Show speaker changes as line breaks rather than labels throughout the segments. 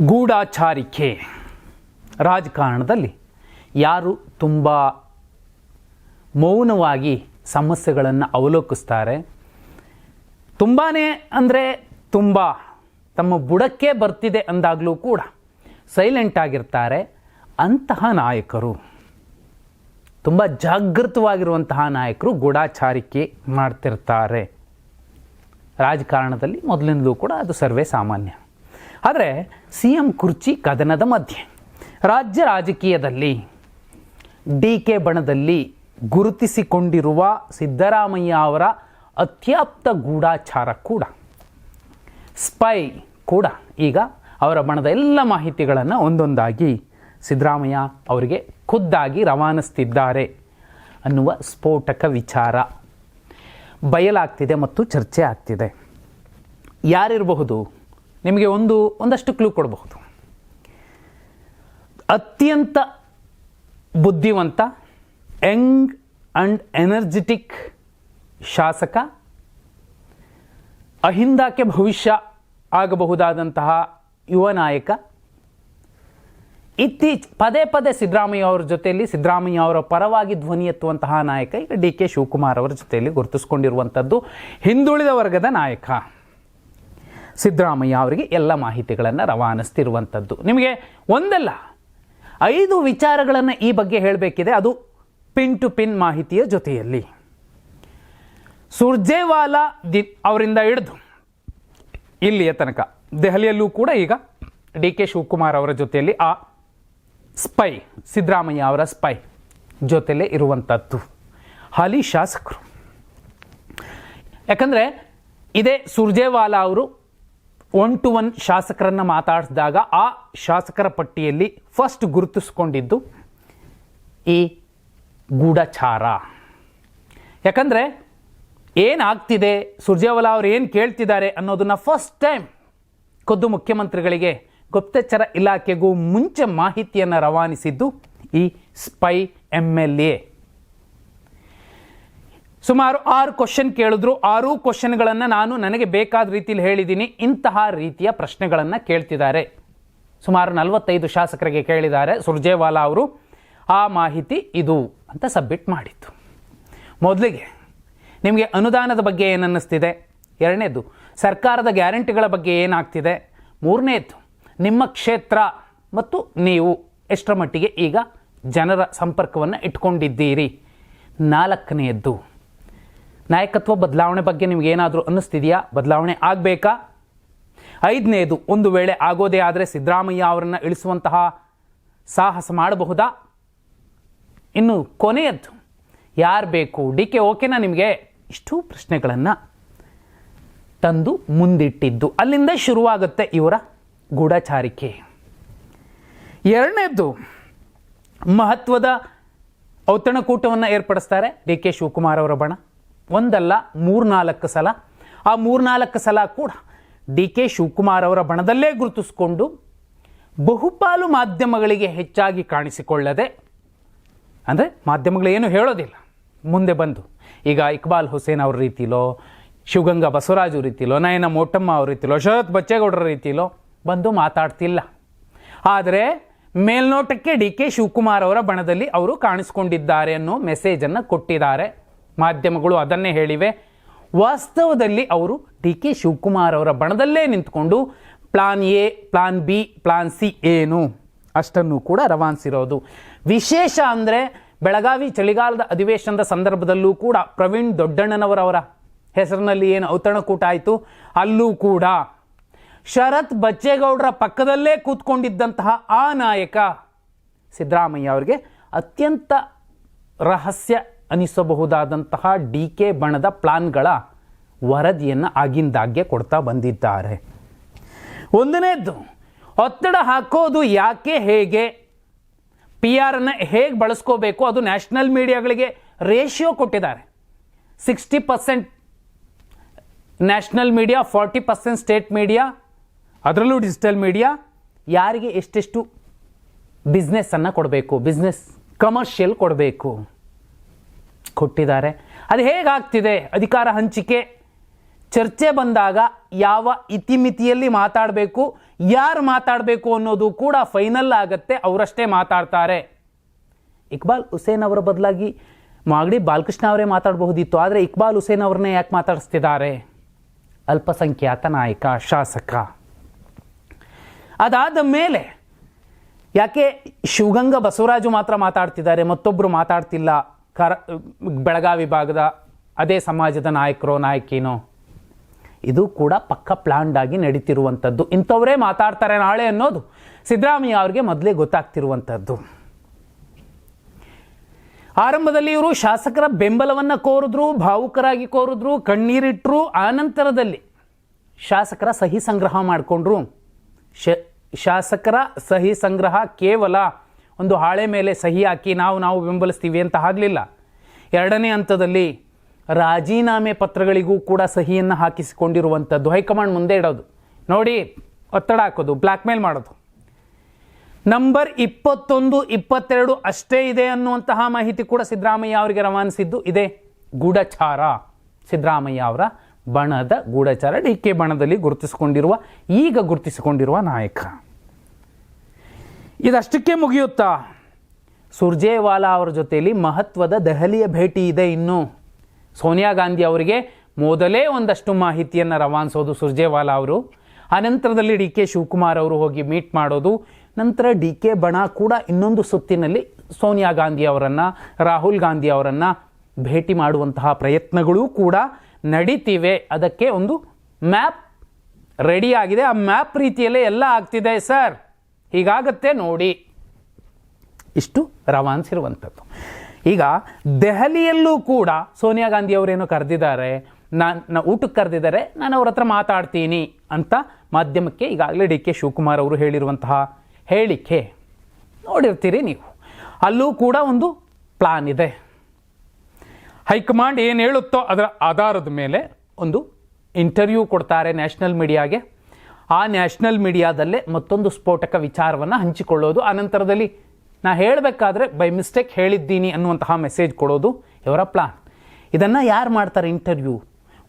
ಗೂಢಾಚಾರಿಕೆ. ರಾಜಕಾರಣದಲ್ಲಿ ಯಾರು ತುಂಬ ಮೌನವಾಗಿ ಸಮಸ್ಯೆಗಳನ್ನು ಅವಲೋಕಿಸ್ತಾರೆ ತುಂಬಾ ಅಂದರೆ ತುಂಬ ತಮ್ಮ ಬುಡಕ್ಕೆ ಬರ್ತಿದೆ ಅಂದಾಗಲೂ ಕೂಡ ಸೈಲೆಂಟ್ ಆಗಿರ್ತಾರೆ. ಅಂತಹ ನಾಯಕರು, ತುಂಬ ಜಾಗೃತವಾಗಿರುವಂತಹ ನಾಯಕರು ಗೂಢಾಚಾರಿಕೆ ಮಾಡ್ತಿರ್ತಾರೆ. ರಾಜಕಾರಣದಲ್ಲಿ ಮೊದಲಿಂದಲೂ ಕೂಡ ಅದು ಸರ್ವೇ ಸಾಮಾನ್ಯ. ಆದರೆ ಸಿ ಎಂ ಕುರ್ಚಿ ಕದನದ ಮಧ್ಯೆ. ರಾಜ್ಯ ರಾಜಕೀಯದಲ್ಲಿ ಡಿ ಕೆ ಬಣದಲ್ಲಿ ಗುರುತಿಸಿಕೊಂಡಿರುವ ಸಿದ್ದರಾಮಯ್ಯ ಅವರ ಅತ್ಯಾಪ್ತ ಗೂಢಾಚಾರ ಕೂಡ. ಸ್ಪೈ ಕೂಡ ಈಗ ಅವರ ಬಣದ ಎಲ್ಲ ಮಾಹಿತಿಗಳನ್ನು ಒಂದೊಂದಾಗಿ ಸಿದ್ದರಾಮಯ್ಯ ಅವರಿಗೆ ಖುದ್ದಾಗಿ ರವಾನಿಸ್ತಿದ್ದಾರೆ ಅನ್ನುವ ಸ್ಫೋಟಕ ವಿಚಾರ ಬಯಲಾಗ್ತಿದೆ ಮತ್ತು ಚರ್ಚೆ ಆಗ್ತಿದೆ. ಯಾರಿರಬಹುದು? ನಿಮಗೆ ಒಂದು, ಒಂದಷ್ಟು ಕ್ಲೂ ಕೊಡಬಹುದು. ಅತ್ಯಂತ ಬುದ್ಧಿವಂತ, ಯಂಗ್ ಅಂಡ್ ಎನರ್ಜೆಟಿಕ್ ಶಾಸಕ ಅಹಿಂದಕ್ಕೆ ಭವಿಷ್ಯ ಆಗಬಹುದಾದಂತಹ ಯುವ ನಾಯಕ, ಇತ್ತೀಚ, ಪದೇ ಪದೇ ಸಿದ್ದರಾಮಯ್ಯ ಅವರ ಜೊತೆಯಲ್ಲಿ, ಸಿದ್ದರಾಮಯ್ಯ ಅವರ ಪರವಾಗಿ ಧ್ವನಿ ಎತ್ತುವಂತಹ ನಾಯಕ ಈಗ ಡಿ ಕೆ ಶಿವಕುಮಾರ್ ಅವರ ಜೊತೆಯಲ್ಲಿ ಗುರುತಿಸ್ಕೊಂಡಿರುವಂಥದ್ದು ಹಿಂದುಳಿದ ವರ್ಗದ ನಾಯಕ. ಸಿದ್ದರಾಮಯ್ಯ ಅವರಿಗೆ ಎಲ್ಲ ಮಾಹಿತಿಗಳನ್ನು ರವಾನಿಸ್ತಿರುವಂಥದ್ದು ನಿಮಗೆ ಒಂದಲ್ಲ, ಐದು ವಿಚಾರಗಳನ್ನು ಈ ಬಗ್ಗೆ ಹೇಳಬೇಕಿದೆ. ಅದು ಪಿನ್ ಟು ಪಿನ್ ಮಾಹಿತಿಯ ಜೊತೆಯಲ್ಲಿ. ಸುರ್ಜೇವಾಲಾ ದಿ ಅವರಿಂದ ಹಿಡಿದು ಇಲ್ಲಿಯ ತನಕ, ದೆಹಲಿಯಲ್ಲೂ ಕೂಡ ಈಗ ಡಿ ಕೆ ಶಿವಕುಮಾರ್ ಅವರ ಜೊತೆಯಲ್ಲಿ ಆ ಸ್ಪೈ, ಸಿದ್ದರಾಮಯ್ಯ ಅವರ ಸ್ಪೈ ಜೊತೆಲೇ ಇರುವಂಥದ್ದು ಹಾಲಿ ಶಾಸಕರು. ಯಾಕಂದರೆ ಇದೇ ಸುರ್ಜೇವಾಲಾ ಅವರು ಒನ್ ಟು ಒನ್ ಶಾಸಕರನ್ನು ಮಾತಾಡಿಸಿದಾಗ ಆ ಶಾಸಕರ ಪಟ್ಟಿಯಲ್ಲಿ ಫಸ್ಟ್ ಗುರುತಿಸ್ಕೊಂಡಿದ್ದು ಈ ಗೂಢಚಾರ. ಯಾಕಂದರೆ ಏನಾಗ್ತಿದೆ, ಸುರ್ಜೇವಾಲಾ ಅವ್ರು ಏನು ಕೇಳ್ತಿದ್ದಾರೆ ಅನ್ನೋದನ್ನು ಫಸ್ಟ್ ಟೈಮ್ ಖುದ್ದು ಮುಖ್ಯಮಂತ್ರಿಗಳಿಗೆ ಗುಪ್ತಚರ ಇಲಾಖೆಗೂ ಮುಂಚೆ ಮಾಹಿತಿಯನ್ನು ರವಾನಿಸಿದ್ದು ಈ ಸ್ಪೈ ಎಂ ಎಲ್ ಎ ಸುಮಾರು ಆರು ಕ್ವಶನ್ ಕೇಳಿದ್ರು. ಆರು ಕ್ವಶನ್ಗಳನ್ನು ನಾನು ನನಗೆ ಬೇಕಾದ ರೀತಿಯಲ್ಲಿ ಹೇಳಿದ್ದೀನಿ ಇಂತಹ ರೀತಿಯ ಪ್ರಶ್ನೆಗಳನ್ನು ಕೇಳ್ತಿದ್ದಾರೆ. ಸುಮಾರು ನಲವತ್ತೈದು ಶಾಸಕರಿಗೆ ಕೇಳಿದ್ದಾರೆ. ಸುರ್ಜೇವಾಲಾ ಅವರು, ಆ ಮಾಹಿತಿ ಇದು ಅಂತ ಸಬ್ಮಿಟ್ ಮಾಡಿತ್ತು ಮೊದಲಿಗೆ, ನಿಮಗೆ ಅನುದಾನದ ಬಗ್ಗೆ ಏನನ್ನಿಸ್ತಿದೆ? ಎರಡನೇದು, ಸರ್ಕಾರದ ಗ್ಯಾರಂಟಿಗಳ ಬಗ್ಗೆ ಏನಾಗ್ತಿದೆ? ಮೂರನೇದು, ನಿಮ್ಮ ಕ್ಷೇತ್ರ ಮತ್ತು ನೀವು ಎಷ್ಟರ ಮಟ್ಟಿಗೆ ಈಗ ಜನರ ಸಂಪರ್ಕವನ್ನು ಇಟ್ಕೊಂಡಿದ್ದೀರಿ? ನಾಲ್ಕನೆಯದ್ದು ನಾಯಕತ್ವ ಬದಲಾವಣೆ ಬಗ್ಗೆ ನಿಮ್ಗೆ ಏನಾದರೂ ಅನ್ನಿಸ್ತಿದೆಯಾ? ಬದಲಾವಣೆ ಆಗಬೇಕಾ? ಐದನೇದು, ಒಂದು ವೇಳೆ ಆಗೋದೇ ಆದರೆ ಸಿದ್ದರಾಮಯ್ಯ ಅವರನ್ನು ಇಳಿಸುವಂತಹ ಸಾಹಸ ಮಾಡಬಹುದಾ? ಇನ್ನು ಕೊನೆಯದ್ದು, ಯಾರು ಬೇಕು? ಡಿ ಕೆ ಓಕೆನಾ ನಿಮಗೆ? ಇಷ್ಟು ಪ್ರಶ್ನೆಗಳನ್ನು ತಂದು ಮುಂದಿಟ್ಟಿದ್ದು. ಅಲ್ಲಿಂದ ಶುರುವಾಗುತ್ತೆ ಇವರ ಗೂಢಚಾರಿಕೆ. ಎರಡನೇದ್ದು ಮಹತ್ವದ ಔತಣಕೂಟವನ್ನು ಏರ್ಪಡಿಸ್ತಾರೆ ಡಿ ಕೆ ಶಿವಕುಮಾರ್ ಅವರ ಬಣ. ಒಂದಲ್ಲ, ಮೂರ್ನಾಲ್ಕು ಸಲ. ಆ ಮೂರ್ನಾಲ್ಕು ಸಲ ಕೂಡ ಡಿ ಕೆ ಶಿವಕುಮಾರ್ ಅವರ ಬಣದಲ್ಲೇ ಗುರುತಿಸಿಕೊಂಡು ಬಹುಪಾಲು ಮಾಧ್ಯಮಗಳಿಗೆ ಹೆಚ್ಚಾಗಿ ಕಾಣಿಸಿಕೊಳ್ಳದೆ, ಅಂದರೆ ಮಾಧ್ಯಮಗಳು ಏನು ಹೇಳೋದಿಲ್ಲ, ಮುಂದೆ ಬಂದು. ಈಗ ಇಕ್ಬಾಲ್ ಹುಸೇನ್ ಅವ್ರ ರೀತಿಲೋ, ಶಿವಗಂಗಾ ಬಸವರಾಜು ರೀತಿಲೋ, ನಯನ ಮೋಟಮ್ಮ ಅವ್ರ ರೀತಿಲೋ, ಶರತ್ ಬಚ್ಚೇಗೌಡರ ರೀತಿಲೋ ಬಂದು ಮಾತಾಡ್ತಿಲ್ಲ. ಆದರೆ ಮೇಲ್ನೋಟಕ್ಕೆ ಡಿ ಕೆ ಶಿವಕುಮಾರ್ ಅವರ ಬಣದಲ್ಲಿ ಅವರು ಕಾಣಿಸ್ಕೊಂಡಿದ್ದಾರೆ ಅನ್ನೋ ಮೆಸೇಜನ್ನು ಕೊಟ್ಟಿದ್ದಾರೆ. ಮಾಧ್ಯಮಗಳು ಅದನ್ನೇ ಹೇಳಿವೆ. ವಾಸ್ತವದಲ್ಲಿ ಅವರು ಡಿ ಕೆ ಶಿವಕುಮಾರ್ ಅವರ ಬಣದಲ್ಲೇ ನಿಂತ್ಕೊಂಡು plan A plan B plan C ಏನು ಅಷ್ಟನ್ನು ಕೂಡ ರವಾನಿಸಿರೋದು. ವಿಶೇಷ ಅಂದರೆ ಬೆಳಗಾವಿ ಚಳಿಗಾಲದ ಅಧಿವೇಶನದ ಸಂದರ್ಭದಲ್ಲೂ ಕೂಡ ಪ್ರವೀಣ್ ದೊಡ್ಡಣ್ಣನವರವರ ಹೆಸರಿನಲ್ಲಿ ಏನು ಔತಣಕೂಟ ಆಯಿತು? ಅಲ್ಲೂ ಕೂಡ. ಶರತ್ ಬಚ್ಚೇಗೌಡರ ಪಕ್ಕದಲ್ಲೇ ಕೂತ್ಕೊಂಡಿದ್ದಂತಹ ಆ ನಾಯಕ ಸಿದ್ದರಾಮಯ್ಯ ಅವರಿಗೆ ಅತ್ಯಂತ ರಹಸ್ಯ ಅನಿಸಬಹುದಾದಂತಹ ಡಿ ಕೆ ಬಣದ ಪ್ಲಾನ್ಗಳ ವರದಿಯನ್ನು ಆಗಿಂದಾಗ್ಗೆ ಕೊಡ್ತಾ ಬಂದಿದ್ದಾರೆ. ಒಂದನೇದ್ದು, ಒತ್ತಡ ಹಾಕೋದು ಯಾಕೆ ಹೇಗೆ? ಪಿ ಆರನ್ನು ಹೇಗೆ ಬಳಸ್ಕೋಬೇಕು? ಅದು ನ್ಯಾಷನಲ್ ಮೀಡಿಯಾಗಳಿಗೆ ರೇಷಿಯೋ ಕೊಟ್ಟಿದ್ದಾರೆ. Sixty percent national media, forty percent state media, ಅದರಲ್ಲೂ ಡಿಜಿಟಲ್ ಮೀಡಿಯಾ, ಯಾರಿಗೆ ಎಷ್ಟೆಷ್ಟು ಬಿಸ್ನೆಸ್ಸನ್ನು ಕೊಡಬೇಕು? ಬಿಸ್ನೆಸ್ ಕಮರ್ಷಿಯಲ್ ಕೊಡಬೇಕು? ಕೊಟ್ಟಿದ್ದಾರೆ. ಅದು ಹೇಗಾಗ್ತಿದೆ? ಅಧಿಕಾರ ಹಂಚಿಕೆ. ಚರ್ಚೆ ಬಂದಾಗ ಯಾವ ಇತಿಮಿತಿಯಲ್ಲಿ ಮಾತಾಡಬೇಕು, ಯಾರು ಮಾತಾಡಬೇಕು ಅನ್ನೋದು ಕೂಡ ಫೈನಲ್ ಆಗತ್ತೆ, ಅವರಷ್ಟೇ ಮಾತಾಡ್ತಾರೆ. ಇಕ್ಬಾಲ್ ಹುಸೇನ್ ಅವರ ಬದಲಾಗಿ ಮಾಗಡಿ ಬಾಲಕೃಷ್ಣ ಅವರೇ ಮಾತಾಡಬಹುದಿತ್ತು, ಆದರೆ ಇಕ್ಬಾಲ್ ಹುಸೇನ್ ಅವ್ರನ್ನೇ ಯಾಕೆ ಮಾತಾಡಿಸ್ತಿದ್ದಾರೆ? ಅಲ್ಪಸಂಖ್ಯಾತ ನಾಯಕ, ಶಾಸಕ. ಅದಾದ ಮೇಲೆ ಯಾಕೆ ಶಿವಗಂಗಾ ಬಸವರಾಜು ಮಾತ್ರ ಮಾತಾಡ್ತಿದ್ದಾರೆ ಮತ್ತೊಬ್ಬರು ಮಾತಾಡ್ತಿಲ್ಲ? ಕರ ಬೆಳಗಾವಿ ಭಾಗದ ಅದೇ ಸಮಾಜದ ನಾಯಕರೋ, ನಾಯಕಿನೋ, ಇದು ಕೂಡ ಪಕ್ಕ ಪ್ಲಾಂಡ್ ಆಗಿ ನಡೀತಿರುವಂಥದ್ದು. ಇಂಥವರೇ ಮಾತಾಡ್ತಾರೆ ನಾಳೆ ಅನ್ನೋದು ಸಿದ್ದರಾಮಯ್ಯ ಅವರಿಗೆ ಮೊದಲೇ ಗೊತ್ತಾಗ್ತಿರುವಂಥದ್ದು. ಆರಂಭದಲ್ಲಿ ಇವರು ಶಾಸಕರ ಬೆಂಬಲವನ್ನು ಕೋರಿದ್ರು, ಭಾವುಕರಾಗಿ ಕೋರಿದ್ರು, ಕಣ್ಣೀರಿಟ್ರು. ಆನಂತರದಲ್ಲಿ ಶಾಸಕರ ಸಹಿ ಸಂಗ್ರಹ ಮಾಡಿಕೊಂಡ್ರು. ಶಾಸಕರ ಸಹಿ ಸಂಗ್ರಹ ಕೇವಲ ಒಂದು ಹಾಳೆ ಮೇಲೆ ಸಹಿ ಹಾಕಿ ನಾವು ನಾವು ಬೆಂಬಲಿಸ್ತೀವಿ ಅಂತ ಆಗಲಿಲ್ಲ. ಎರಡನೇ ಹಂತದಲ್ಲಿ ರಾಜೀನಾಮೆ ಪತ್ರಗಳಿಗೂ ಕೂಡ ಸಹಿಯನ್ನು ಹಾಕಿಸಿಕೊಂಡಿರುವಂಥದ್ದು ಹೈಕಮಾಂಡ್ ಮುಂದೆ ಇಡೋದು. ನೋಡಿ, ಒತ್ತಡ ಹಾಕೋದು ಬ್ಲ್ಯಾಕ್ ಮೇಲ್ ಮಾಡೋದು. ನಂಬರ್ ಇಪ್ಪತ್ತೊಂದು, ಇಪ್ಪತ್ತೆರಡು ಅಷ್ಟೇ ಇದೆ ಅನ್ನುವಂತಹ ಮಾಹಿತಿ ಕೂಡ ಸಿದ್ದರಾಮಯ್ಯ ಅವರಿಗೆ ರವಾನಿಸಿದ್ದು. ಇದೆ ಗೂಢಚಾರ. ಸಿದ್ದರಾಮಯ್ಯ ಅವರ ಬಣದ ಗೂಢಚಾರ ಡಿ ಕೆ ಬಣದಲ್ಲಿ ಗುರುತಿಸಿಕೊಂಡಿರುವ, ಈಗ ಗುರುತಿಸಿಕೊಂಡಿರುವ ನಾಯಕ. ಇದಷ್ಟಕ್ಕೆ ಮುಗಿಯುತ್ತಾ? ಸುರ್ಜೇವಾಲಾ ಅವರ ಜೊತೆಯಲ್ಲಿ ಮಹತ್ವದ ದೆಹಲಿಯ ಭೇಟಿ ಇದೆ ಇನ್ನು. ಸೋನಿಯಾ ಗಾಂಧಿ ಅವರಿಗೆ ಮೊದಲೇ ಒಂದಷ್ಟು ಮಾಹಿತಿಯನ್ನು ರವಾನಿಸೋದು ಸುರ್ಜೇವಾಲಾ ಅವರು. ಅನಂತರದಲ್ಲಿ ಡಿ ಕೆ ಶಿವಕುಮಾರ್ ಅವರು ಹೋಗಿ ಮೀಟ್ ಮಾಡೋದು, ನಂತರ ಡಿ ಕೆ ಬಣ ಕೂಡ ಇನ್ನೊಂದು ಸುತ್ತಿನಲ್ಲಿ ಸೋನಿಯಾ ಗಾಂಧಿ ಅವರನ್ನು, ರಾಹುಲ್ ಗಾಂಧಿ ಅವರನ್ನು ಭೇಟಿ ಮಾಡುವಂತಹ ಪ್ರಯತ್ನಗಳೂ ಕೂಡ ನಡೀತಿವೆ. ಅದಕ್ಕೆ ಒಂದು ಮ್ಯಾಪ್ ರೆಡಿ ಆಗಿದೆ. ಆ ಮ್ಯಾಪ್ ರೀತಿಯಲ್ಲೇ ಎಲ್ಲ ಆಗ್ತಿದೆ ಸರ್. ಹೀಗಾಗತ್ತೆ ನೋಡಿ. ಇಷ್ಟು ರವಾನಿಸಿರುವಂಥದ್ದು ಈಗ ದೆಹಲಿಯಲ್ಲೂ ಕೂಡ ಸೋನಿಯಾ ಗಾಂಧಿ ಅವರೇನು ಕರೆದಿದ್ದಾರೆ? ನಾನು ಊಟಕ್ಕೆ ಕರೆದಿದ್ದಾರೆ, ನಾನು ಅವ್ರ ಹತ್ರ ಮಾತಾಡ್ತೀನಿ ಅಂತ ಮಾಧ್ಯಮಕ್ಕೆ ಈಗಾಗಲೇ ಡಿ ಕೆ ಶಿವಕುಮಾರ್ ಅವರು ಹೇಳಿರುವಂತಹ ಹೇಳಿಕೆ. ನೋಡಿರ್ತೀರಿ ನೀವು. ಅಲ್ಲೂ ಕೂಡ ಒಂದು ಪ್ಲಾನ್ ಇದೆ. ಹೈಕಮಾಂಡ್ ಏನು ಹೇಳುತ್ತೋ ಅದರ ಆಧಾರದ ಮೇಲೆ ಒಂದು ಇಂಟರ್ವ್ಯೂ ಕೊಡ್ತಾರೆ ನ್ಯಾಷನಲ್ ಮೀಡಿಯಾಗೆ. ಆ ನ್ಯಾಷನಲ್ ಮೀಡಿಯಾದಲ್ಲೇ ಮತ್ತೊಂದು ಸ್ಫೋಟಕ ವಿಚಾರವನ್ನು ಹಂಚಿಕೊಳ್ಳೋದು. ಆನಂತರದಲ್ಲಿ ನಾ ಹೇಳಬೇಕಾದ್ರೆ ಬೈ ಮಿಸ್ಟೇಕ್ ಹೇಳಿದ್ದೀನಿ ಅನ್ನುವಂತಹ ಮೆಸೇಜ್ ಕೊಡೋದು ಇವರ ಪ್ಲಾನ್. ಇದನ್ನು ಯಾರು ಮಾಡ್ತಾರೆ ಇಂಟರ್ವ್ಯೂ?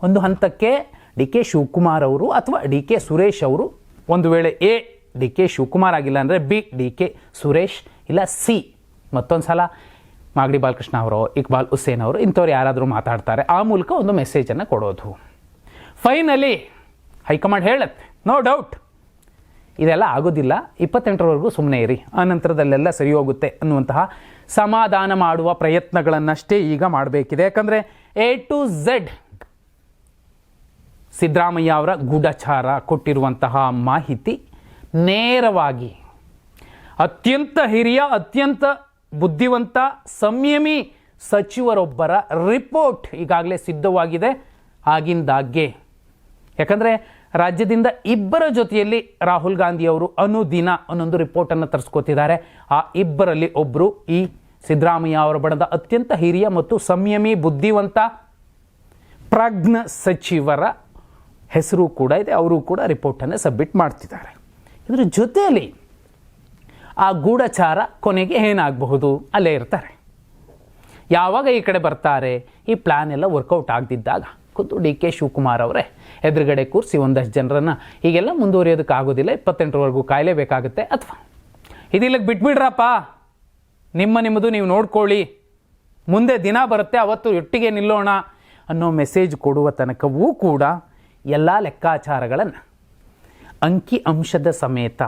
ಒಂದು ಹಂತಕ್ಕೆ ಡಿ ಕೆ ಶಿವಕುಮಾರ್ ಅವರು ಅಥವಾ ಡಿ ಕೆ ಸುರೇಶ್ ಅವರು? ಒಂದು ವೇಳೆ ಎ, ಡಿ ಕೆ ಶಿವಕುಮಾರ್ ಆಗಿಲ್ಲ ಅಂದರೆ ಬಿ, ಡಿ ಕೆ ಸುರೇಶ್, ಇಲ್ಲ ಸಿ, ಮತ್ತೊಂದು ಸಲ ಮಾಗಡಿ ಬಾಲಕೃಷ್ಣ ಅವರು, ಇಕ್ಬಾಲ್ ಹುಸೇನ್ ಅವರು, ಇಂಥವ್ರು ಯಾರಾದರೂ ಮಾತಾಡ್ತಾರೆ. ಆ ಮೂಲಕ ಒಂದು ಮೆಸೇಜನ್ನು ಕೊಡೋದು. ಫೈನಲಿ ಹೈಕಮಾಂಡ್ ಹೇಳುತ್ತೆ. ನೋ ಡೌಟ್ ಇದೆಲ್ಲ ಆಗೋದಿಲ್ಲ. ಇಪ್ಪತ್ತೆಂಟರವರೆಗೂ ಸುಮ್ಮನೆ ಇರಿ. ಆನಂತರದಲ್ಲೆಲ್ಲ ಸರಿ ಹೋಗುತ್ತೆ ಅನ್ನುವಂತಹ ಸಮಾಧಾನ ಮಾಡುವ ಪ್ರಯತ್ನಗಳನ್ನಷ್ಟೇ ಈಗ ಮಾಡಬೇಕಿದೆ. ಯಾಕಂದರೆ ಎ ಟು ಝೆಡ್ ಸಿದ್ದರಾಮಯ್ಯ ಅವರ ಗೂಢಚಾರ ಕೊಟ್ಟಿರುವಂತಹ ಮಾಹಿತಿ ನೇರವಾಗಿ ಅತ್ಯಂತ ಹಿರಿಯ, ಅತ್ಯಂತ ಬುದ್ಧಿವಂತ, ಸಂಯಮಿ ಸಚಿವರೊಬ್ಬರ ರಿಪೋರ್ಟ್ ಈಗಾಗಲೇ ಸಿದ್ಧವಾಗಿದೆ. ಆಗಿಂದಾಗ್ಗೆ. ಯಾಕಂದರೆ ರಾಜ್ಯದಿಂದ ಇಬ್ಬರ ಜೊತೆಯಲ್ಲಿ ರಾಹುಲ್ ಗಾಂಧಿ ಅವರು ಅನುದಿನ ಅನ್ನೊಂದು ರಿಪೋರ್ಟನ್ನು ತರಿಸ್ಕೋತಿದ್ದಾರೆ. ಆ ಇಬ್ಬರಲ್ಲಿ ಒಬ್ಬರು ಈ ಸಿದ್ದರಾಮಯ್ಯ ಅವರ ಬಣದ ಅತ್ಯಂತ ಹಿರಿಯ ಮತ್ತು ಸಂಯಮಿ ಬುದ್ಧಿವಂತ ಪ್ರಜ್ಞ ಸಚಿವರ ಹೆಸರು ಕೂಡ ಇದೆ. ಅವರು ಕೂಡ ರಿಪೋರ್ಟನ್ನು ಸಬ್ಮಿಟ್ ಮಾಡ್ತಿದ್ದಾರೆ. ಇದರ ಜೊತೆಯಲ್ಲಿ ಆ ಗೂಢಚಾರ ಕೊನೆಗೆ ಏನಾಗಬಹುದು? ಅಲ್ಲೇ ಇರ್ತಾರೆ. ಯಾವಾಗ ಈ ಕಡೆ ಬರ್ತಾರೆ? ಈ ಪ್ಲ್ಯಾನ್ ಎಲ್ಲ ವರ್ಕೌಟ್ ಆಗದಿದ್ದಾಗ. ಖುದ್ದು ಡಿ ಕೆ ಶಿವಕುಮಾರ್ ಅವರೇ. ಎದುರುಗಡೆ ಕೂರಿಸಿ ಒಂದಷ್ಟು ಜನರನ್ನು ಹೀಗೆಲ್ಲ ಮುಂದುವರಿಯೋದಕ್ಕೆ ಆಗೋದಿಲ್ಲ ಇಪ್ಪತ್ತೆಂಟರವರೆಗೂ ಕಾಯಲೇಬೇಕಾಗುತ್ತೆ ಅಥವಾ? ಇದಿಲ್ಲಕ್ಕೆ ಬಿಟ್ಬಿಡ್ರಪ್ಪ. ನಿಮ್ಮ ನಿಮ್ಮದು ನೀವು ನೋಡ್ಕೊಳ್ಳಿ. ಮುಂದೆ ದಿನ ಬರುತ್ತೆ, ಅವತ್ತು ಒಟ್ಟಿಗೆ ನಿಲ್ಲೋಣ ಅನ್ನೋ ಮೆಸೇಜ್ ಕೊಡುವ ತನಕವೂ ಕೂಡ ಎಲ್ಲ ಲೆಕ್ಕಾಚಾರಗಳನ್ನು ಅಂಕಿ ಅಂಶದ ಸಮೇತ,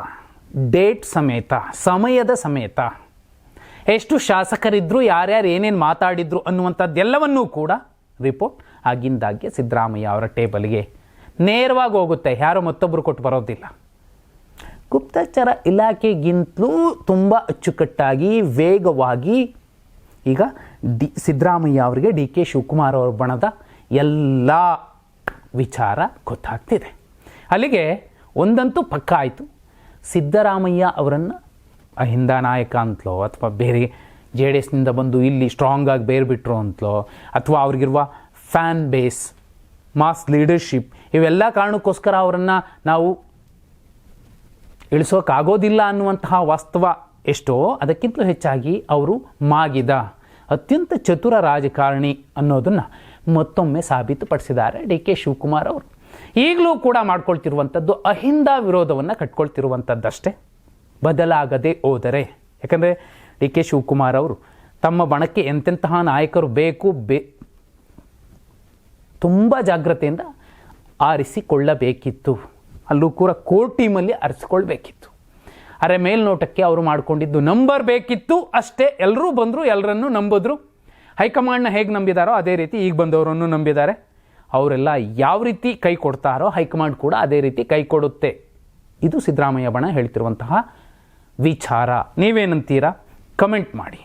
ಡೇಟ್ ಸಮೇತ, ಸಮಯದ ಸಮೇತ, ಎಷ್ಟು ಶಾಸಕರಿದ್ದರು ಯಾರ್ಯಾರು ಏನೇನು ಮಾತಾಡಿದ್ರು ಅನ್ನುವಂಥದ್ದೆಲ್ಲವನ್ನೂ ಕೂಡ ರಿಪೋರ್ಟ್ ಆಗಿಂದಾಗ್ಗೆ ಸಿದ್ದರಾಮಯ್ಯ ಅವರ ಟೇಬಲ್ಗೆ ನೇರವಾಗಿ ಹೋಗುತ್ತೆ. ಯಾರೋ ಮತ್ತೊಬ್ಬರು ಕೊಟ್ಟು ಬರೋದಿಲ್ಲ. ಗುಪ್ತಚರ ಇಲಾಖೆಗಿಂತಲೂ ತುಂಬ ಅಚ್ಚುಕಟ್ಟಾಗಿ ವೇಗವಾಗಿ ಈಗ ಡಿ ಸಿದ್ದರಾಮಯ್ಯ ಅವರಿಗೆ ಡಿ ಕೆ ಶಿವಕುಮಾರ್ ಅವರ ಬಣದ ಎಲ್ಲ ವಿಚಾರ ಗೊತ್ತಾಗ್ತಿದೆ. ಅಲ್ಲಿಗೆ ಒಂದಂತೂ ಪಕ್ಕ ಆಯಿತು. ಸಿದ್ದರಾಮಯ್ಯ ಅವರನ್ನು ಅಹಿಂದ ನಾಯಕ ಅಂತಲೋ ಅಥವಾ ಬೇರೆ ಜೆ ಡಿ ಎಸ್ನಿಂದ ಬಂದು ಇಲ್ಲಿ ಸ್ಟ್ರಾಂಗಾಗಿ ಬೇರೆ ಬಿಟ್ಟರು ಅಂತಲೋ ಅಥವಾ ಅವ್ರಿಗಿರುವ ಫ್ಯಾನ್ ಬೇಸ್ ಮಾಸ್ ಲೀಡರ್ಶಿಪ್ ಇವೆಲ್ಲ ಕಾರಣಕ್ಕೋಸ್ಕರ ಅವರನ್ನು ನಾವು ಇಳಿಸೋಕ್ಕಾಗೋದಿಲ್ಲ ಅನ್ನುವಂತಹ ವಾಸ್ತವ ಎಷ್ಟೋ, ಅದಕ್ಕಿಂತಲೂ ಹೆಚ್ಚಾಗಿ ಅವರು ಮಾಗಿದ, ಅತ್ಯಂತ ಚತುರ ರಾಜಕಾರಣಿ ಅನ್ನೋದನ್ನು ಮತ್ತೊಮ್ಮೆ ಸಾಬೀತುಪಡಿಸಿದ್ದಾರೆ ಡಿ ಕೆ ಶಿವಕುಮಾರ್ ಅವರು. ಈಗಲೂ ಕೂಡ ಮಾಡ್ಕೊಳ್ತಿರುವಂಥದ್ದು ಅಹಿಂದ ವಿರೋಧವನ್ನು ಕಟ್ಕೊಳ್ತಿರುವಂಥದ್ದಷ್ಟೇ. ಬದಲಾಗದೆ ಹೋದರೆ. ಯಾಕಂದರೆ ಡಿ ಕೆ ಶಿವಕುಮಾರ್ ಅವರು ತಮ್ಮ ಬಣಕ್ಕೆ ಎಂತೆಂತಹ ನಾಯಕರು ಬೇಕು, ಬೇ ತುಂಬ ಜಾಗ್ರತೆಯಿಂದ ಆರಿಸಿಕೊಳ್ಳಬೇಕಿತ್ತು. ಅಲ್ಲೂ ಕೂಡ ಕೋರ್ ಟೀಮಲ್ಲಿ ಆರಿಸಿಕೊಳ್ಬೇಕಿತ್ತು. ಅರೆ ಮೇಲ್ನೋಟಕ್ಕೆ ಅವರು ಮಾಡಿಕೊಂಡಿದ್ದು ನಂಬರ್ ಬೇಕಿತ್ತು, ಅಷ್ಟೇ ಎಲ್ಲರೂ ಬಂದರು ಎಲ್ಲರನ್ನೂ ನಂಬಿದ್ರು. ಹೈಕಮಾಂಡ್ನ ಹೇಗೆ ನಂಬಿದಾರೋ ಅದೇ ರೀತಿ ಈಗ ಬಂದವರನ್ನು ನಂಬಿದ್ದಾರೆ. ಅವರೆಲ್ಲ ಯಾವ ರೀತಿ ಕೈ ಕೊಡ್ತಾರೋ ಹೈಕಮಾಂಡ್ ಕೂಡ ಅದೇ ರೀತಿ ಕೈ ಕೊಡುತ್ತೆ. ಇದು ಸಿದ್ದರಾಮಯ್ಯ ಬಣ ಹೇಳ್ತಿರುವಂತಹ ವಿಚಾರ. ನೀವೇನಂತೀರಾ? ಕಮೆಂಟ್ ಮಾಡಿ.